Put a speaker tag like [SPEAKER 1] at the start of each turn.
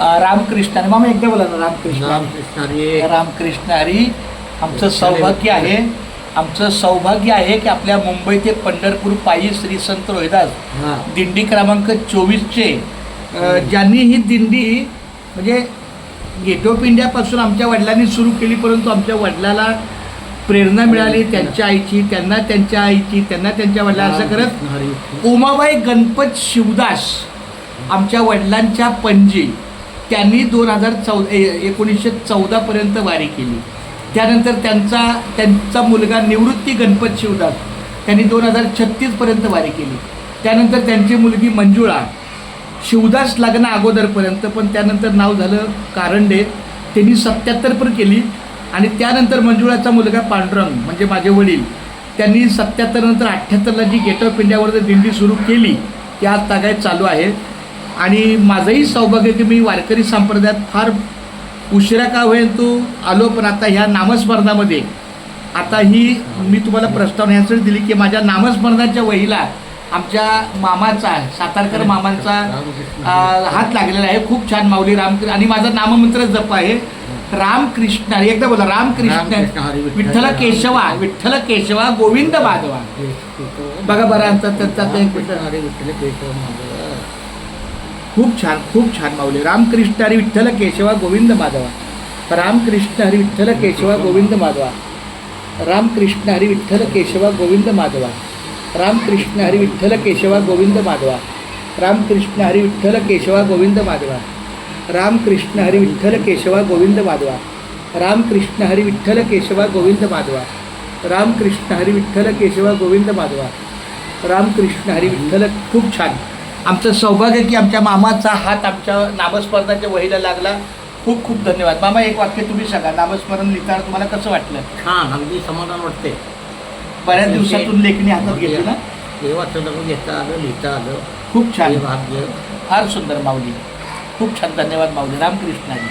[SPEAKER 1] रामकृष्ण. आणि मामा एकदा बोला ना रामकृष्ण.
[SPEAKER 2] रामकृष्ण हरी
[SPEAKER 1] रामकृष्ण हरी आमचं सौभाग्य आहे. आमचं सौभाग्य आहे की आपल्या मुंबई ते पंढरपूर पायी श्री संत रोहिदास. दिंडी क्रमांक चोवीसचे. ज्यांनी ही दिंडी म्हणजे गेट ऑफ इंडियापासून आमच्या वडिलांनी सुरू केली परंतु आमच्या वडिलाला प्रेरणा मिळाली त्यांच्या आईची त्यांना त्यांच्या आईची त्यांना त्यांच्या वडिला असं करत उमाबाई गणपत शिवदास आमच्या वडिलांच्या पणजी. त्यांनी दोन हजार चौ एकोणीसशे चौदापर्यंत वारी केली. त्यानंतर त्यांचा त्यांचा मुलगा निवृत्ती गणपत शिवदास त्यांनी दोन हजार छत्तीसपर्यंत वारी केली. त्यानंतर त्यांची मुलगी मंजुळा शिवदास लग्न अगोदरपर्यंत पण त्यानंतर नाव झालं कारंडे. त्यांनी सत्याहत्तरपर्यंत केली आणि त्यानंतर मंजुळाचा मुलगा पांडुरंग म्हणजे माझे वडील त्यांनी सत्याहत्तर नंतर अठ्ठ्याहत्तरला जी गेट ऑफ इंडियावर दिंडी सुरू केली ती आज तागायत चालू आहे. आणि माझंही सौभाग्य की मी वारकरी संप्रदायात फार उशिरा का होईल तो आलो पण आता ह्या नामस्मरणामध्ये आता ही मी तुम्हाला प्रस्तावना ह्यासाठी दिली की माझ्या नामस्मरणाच्या वहीला आमच्या मामाचा सातारकर मामांचा हात लागलेला आहे खूप छान माऊली राम आणि माझा नाममंत्र जप आहे रामकृष्ण. एकदा बोला रामकृष्ण
[SPEAKER 2] रामकृष्ण विठ्ठल.
[SPEAKER 1] केशवा विठ्ठल केशवा गोविंद माधवा बघा बरं त्याचा ते
[SPEAKER 2] रामकृष्ण हरी विठ्ठल केशव माधव.
[SPEAKER 1] खूप छान खूप छान माऊली. रामकृष्ण हरी विठ्ठल केशवा गोविंद माधवा. रामकृष्ण हरी विठ्ठल केशवा गोविंद माधवा. रामकृष्ण हरी विठ्ठल केशवा गोविंद माधवा. रामकृष्ण हरी विठ्ठल केशवा गोविंद माधवा. रामकृष्ण हरी विठ्ठल केशवा गोविंद माधवा. रामकृष्ण हरी विठ्ठल केशवा गोविंद माधवा. रामकृष्ण हरी विठ्ठल केशवा गोविंद माधवा. रामकृष्ण हरी विठ्ठल केशवा गोविंद माधवा. रामकृष्ण हरी विठ्ठल खूप छान. आमचं सौभाग्य की आमच्या मामाचा हात आमच्या नामस्मरणाच्या वहीला लागला. खूप खूप धन्यवाद. मामा एक वाक्य तुम्ही सांगा. नामस्मरण लिहिताना तुम्हाला कसं वाटलं?
[SPEAKER 2] छान. अगदी समाधान वाटते
[SPEAKER 1] बऱ्याच दिवसातून लेखणी हातात घेतली ना?
[SPEAKER 2] देवाचं लग्न घेता आलं लिहिता आलं.
[SPEAKER 1] खूप छान.
[SPEAKER 2] भाग्य.
[SPEAKER 1] फार सुंदर माऊली. खूप छान. धन्यवाद माऊली. रामकृष्ण हरी